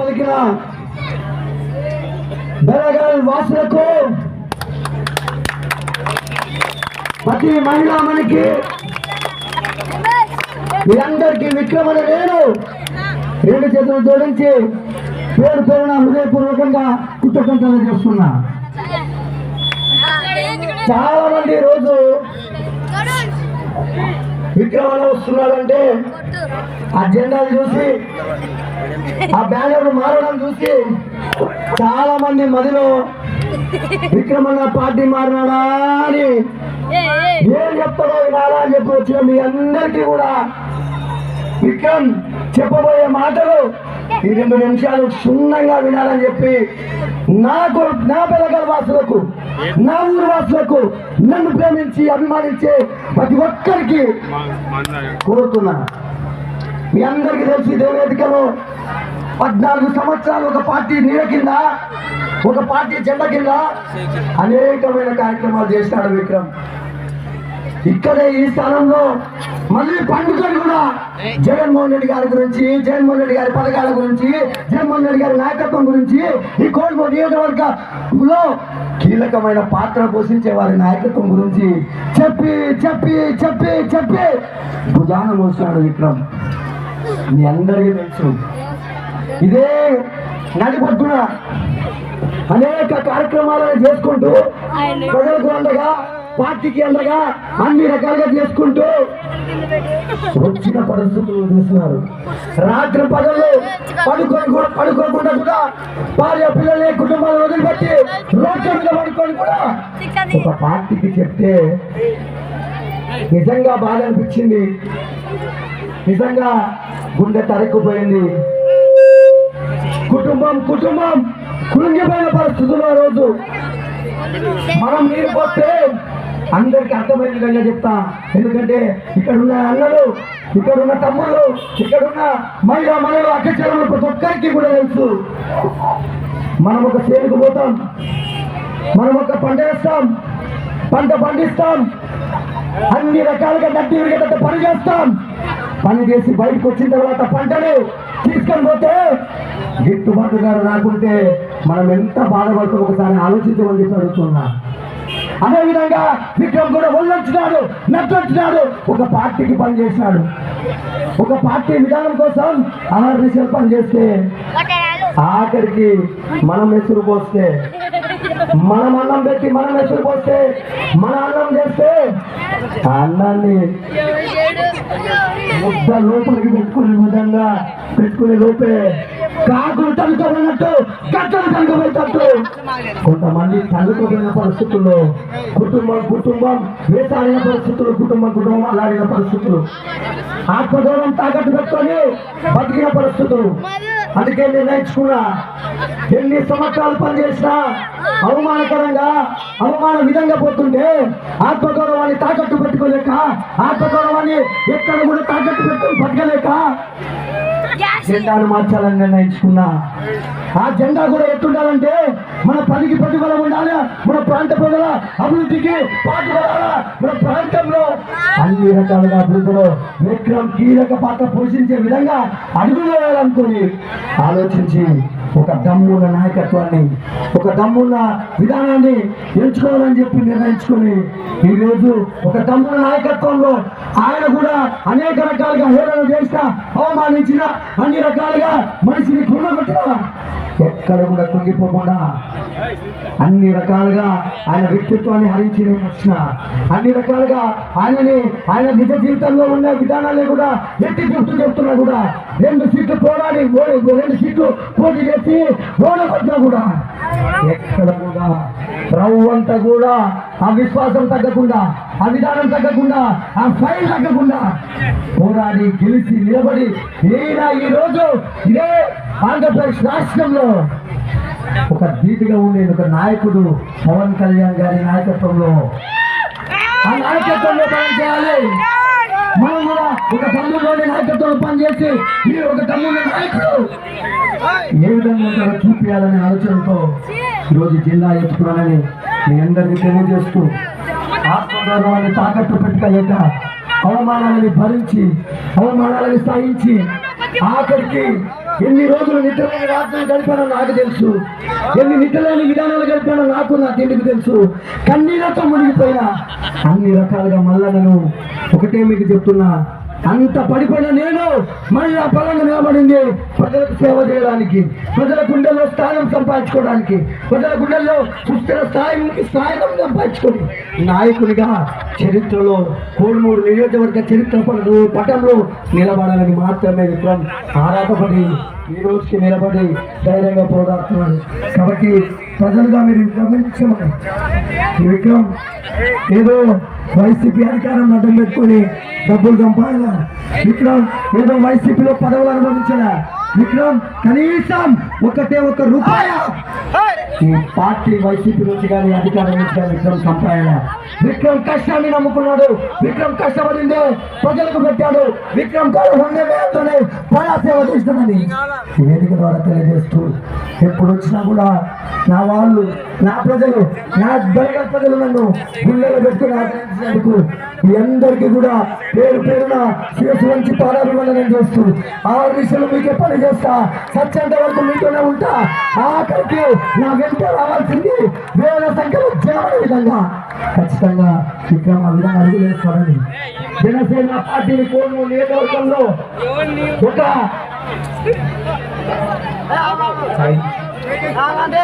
పలికిన బెలగల్ వాసులకు ప్రతి మహిళా మనకి మీరందరికీ విక్రమణ నేను రెండు చేతులు జోడించి పేరు పేరున హృదయపూర్వకంగా కృతజ్ఞతలు చేస్తున్నా చాలా మంది రోజు విక్రమణ వస్తున్నారంటే ఆ జెండాలు చూసి ఆ బ్యానర్ మారడం చూసి చాలా మంది మదిలో విక్రమణ పార్టీ మారినాడా అని ఏం చెప్తారో వినాలా అని చెప్పి వచ్చిన మీ అందరికీ కూడా విక్రమ్ చెప్పబోయే మాటలు ఈ రెండు నిమిషాలు క్షుణ్ణంగా వినాలని చెప్పి నాకు నా పిల్లగల వాసులకు నా ఊరు వాసులకు నన్ను ప్రేమించి అభిమానించే ప్రతి ఒక్కరికి కోరుతున్నా. మీ అందరికీ తెలిసి దేవేదికలో పద్నాలుగు సంవత్సరాలు ఒక పార్టీ నీడ కింద ఒక పార్టీ జెండ కింద అనేకమైన కార్యక్రమాలు చేశాడు విక్రమ్. ఇక్కడే ఈ స్థానంలో మళ్ళీ పండుగలు కూడా జగన్మోహన్ రెడ్డి గారి గురించి జగన్మోహన్ రెడ్డి గారి పథకాల గురించి జగన్మోహన్ రెడ్డి గారి నాయకత్వం గురించి ఈ కోల్మూరు నియోజకవర్గంలో కీలకమైన పాత్ర పోషించే వారి నాయకత్వం గురించి చెప్పి చెప్పి చెప్పి చెప్పి. భుజాన మోసినాడు విక్రమ్. మీ అందరికీ తెలుసు. ఇదే నడిపొద్దున అనేక కార్యక్రమాలను చేసుకుంటూ ప్రజలకు అందగా పార్టీకి అందగా అన్ని రకాలుగా చేసుకుంటూ వచ్చిన పరిస్థితులు చూస్తున్నారు. రాత్రి పగలు పడుకొని కూడా పడుకోకుండా కూడా భార్య పిల్లల్ని కుటుంబాలను వదిలిపెట్టి రోడ్ల మీద పడుకొని కూడా ఒక పార్టీకి చెప్తే నిజంగా బాధ అనిపించింది. నిజంగా గుండె తరక్కుపోయింది. కుటుంబం కుటుంబం. కృంగిపోయిన పరిస్థితుల్లో ఆ రోజు. మనం నీరు పోతే అందరికి అర్థమైన విధంగా చెప్తా. ఎందుకంటే ఇక్కడ ఉన్న అన్నలు ఇక్కడ ఉన్న తమ్ముళ్ళు ఇక్కడ ఉన్న మహిళా మనలు అక్కచెల్లెలు ప్రతి ఒక్కరికి కూడా తెలుసు. మనం ఒక సేనుకు పోతాం. మనం ఒక పంట వేస్తాం. పంట పండిస్తాం. అన్ని రకాలుగా నడ్డి విరిగేటట్టు పని చేస్తాం. పని చేసి బయటకు వచ్చిన తర్వాత పంటలు తీసుకొని పోతే గిట్టుబాటు గారు రాకుంటే మనం ఎంత బాధపడుతూ ఒకసారి ఆలోచించమని చెప్పి అడుగుతున్నా. అదే విధంగా విక్రమ్ కూడా ఒళ్ళొచ్చినాడు నచ్చొచ్చినాడు ఒక పార్టీకి పనిచేసినాడు ఒక పార్టీ విధానం కోసం అహర్నిశలు పనిచేస్తే ఆఖరికి మనం ఎసురు పోస్తే మనం అన్నం పెట్టి మనం ఎసురు పోస్తే మన అన్నం చేస్తే అన్నాన్ని ముద్ద లోపలికి పెట్టుకునే విధంగా పెట్టుకునే లోపే కాకులు తనుకోబడినట్టు గట్టలు తనుకోబెట్టట్టు కొంతమంది తనుకోబడిన పరిస్థితుల్లో కుటుంబం కుటుంబం వేసాడిన పరిస్థితులు కుటుంబం కుటుంబం అలాడిన పరిస్థితులు. ఆత్మగౌరవం తాకట్టు పెట్టుకొని బతికిన పరిస్థితులు. అందుకే నిర్ణయించుకున్నా ఎన్ని సంవత్సరాలు పనిచేసినా అవమానకరంగా అవమాన విధంగా పోతుంటే ఆత్మగౌరవాన్ని తాకట్టు పెట్టుకోలేక ఆత్మగౌరవాన్ని ఎక్కడ కూడా తాకట్టు పెట్టుకొని బతకలేక జెండాను మార్చాలని నిర్ణయించుకున్నా. ఆ జెండా కూడా ఎట్టుండాలంటే మన పనికి ప్రతిఫలం ఉండాలి. మన ప్రాంత ప్రజల అభివృద్ధికి పాటుపడాలా. మన ప్రాంతంలో అన్ని రకాలుగా అభివృద్ధిలో విక్రమ్ కీలక పాత్ర పోషించే విధంగా అడుగులు వేయాలనుకుని ఆలోచించి ఒక దమ్ముల నాయకత్వాన్ని ఒక దమ్మున్న విధానాన్ని ఎంచుకోవాలని చెప్పి నిర్ణయించుకొని ఈరోజు ఒక దమ్ముల నాయకత్వంలో ఆయన కూడా అనేక రకాలుగా హేళన చేసిన అవమానించిన అన్ని రకాలుగా మనిషిని కుండగొట్టిన ఎక్కడ కూడా కుంగిపోకుండా అన్ని రకాలుగా ఆయన వ్యక్తిత్వాన్ని హరించి వచ్చిన అన్ని రకాలుగా ఆయనని ఆయన నిజ జీవితంలో ఉన్న విధానాలే కూడా ఎట్టి చెప్తూ చెప్తున్నా కూడా రెండు సీట్లు పోరాడి రెండు సీట్లు పోటీ చేసి ఓడగొట్టినా కూడా. ఎక్కడ కూడా రవ్వంతా కూడా ఆ విశ్వాసం తగ్గకుండా ఆ విధానం తగ్గకుండా ఆ ఫైల్ తగ్గకుండా పోరాడి గెలిచి నిలబడి ఈయన ఈ రోజు ఇదే ఆంధ్రప్రదేశ్ రాష్ట్రంలో ఒక ధీటుగా ఉండే ఒక నాయకుడు పవన్ కళ్యాణ్ గారి నాయకత్వంలో. ఆ నాయకత్వంలో పని చేయాలి. మనం కూడా ఒక తమ్ముడు నాయకత్వంలో పనిచేసి ఈ ఒక తమ్ముడు నాయకుడు ఏ విధంగా ఉంటారో చూపించాలనే ఆలోచనతో ఈరోజు జిల్లా ఎత్తుకున్నానని మీ అందరికీ తెలియజేస్తూ ఆత్మగౌరవాన్ని తాకట్టు పెట్టుకోలేక అవమానాలని భరించి అవమానాలని సాగించి ఆఖరికి ఎన్ని రోజులు నిద్రలేని రాత్రులు గడిపానో నాకు తెలుసు. ఎన్ని నిద్రలేని విధానాలు గడిపానో నాకు నా తిండికి తెలుసు. కన్నీళ్ళతో మునిగిపోయినా అన్ని రకాలుగా మళ్ళా నేను ఒకటే మీకు చెప్తున్నా. అంత పడిపోయిన నేను మళ్ళా బలంగా నిలబడింది ప్రజలకు సేవ చేయడానికి ప్రజల గుండెల్లో స్థానం సంపాదించుకోవడానికి ప్రజల గుండెల్లో సుస్థిర స్థాయి స్థాయిని సంపాదించుకొని నాయకునిగా చరిత్రలో కోడుమూడు నియోజకవర్గ చరిత్ర పటంలో నిలబడాలని మాత్రమే విక్రమ్ ఆరాటపడి ఈ రోజుకి నిలబడి ధైర్యంగా పోరాడుతున్నాడు. కాబట్టి ప్రజలుగా మీరు గమనించమని. ఈ విక్రమ్ ఏదో వైసీపీ అధికారం అడ్డం పెట్టుకొని డబ్బులు సంపాదన. విక్రమ్ ఏదో వైసీపీలో పదవులు అనుభవించిన. విక్రమ్ కనీసం ఒకటే ఒక రూపాయ. ఈ పార్టీ వైసీపీ నుంచి కానీ అధికారం నుంచి కానీ విక్రమ్ సంపాదన విక్రమ్ కష్టాన్ని నమ్ముకున్నాడు. విక్రమ్ కష్టపడిందే. ప్రజలకు పెట్టాడు. విక్రమ్ గారు ఉండే వేలతోనే ప్రజా సేవ చేస్తానని వేదిక ద్వారా తెలియజేస్తూ ఎప్పుడు వచ్చినా కూడా నా వాళ్ళు నా ప్రజలు నా దళిత ప్రజలు నన్ను గుండెలు పెట్టుకుని ఆదరించినందుకు మీ అందరికీ కూడా పేరు పేరున శిరస్సు నుంచి పాదాభివందనం చేస్తూ ఆ విషయంలో మీకే పని చేస్తా. సత్యంత వరకు మీతోనే ఉంటా. ఆఖరికి నా వెంట రావాల్సింది వేల సంఖ్యలో జనమనే విధంగా. ఖచ్చితంగా విక్రమ ఆ విధంగా అడుగులేస్తారని జనసేన పార్టీని కోను నియోజకవర్గంలో ఒక ఆగండి.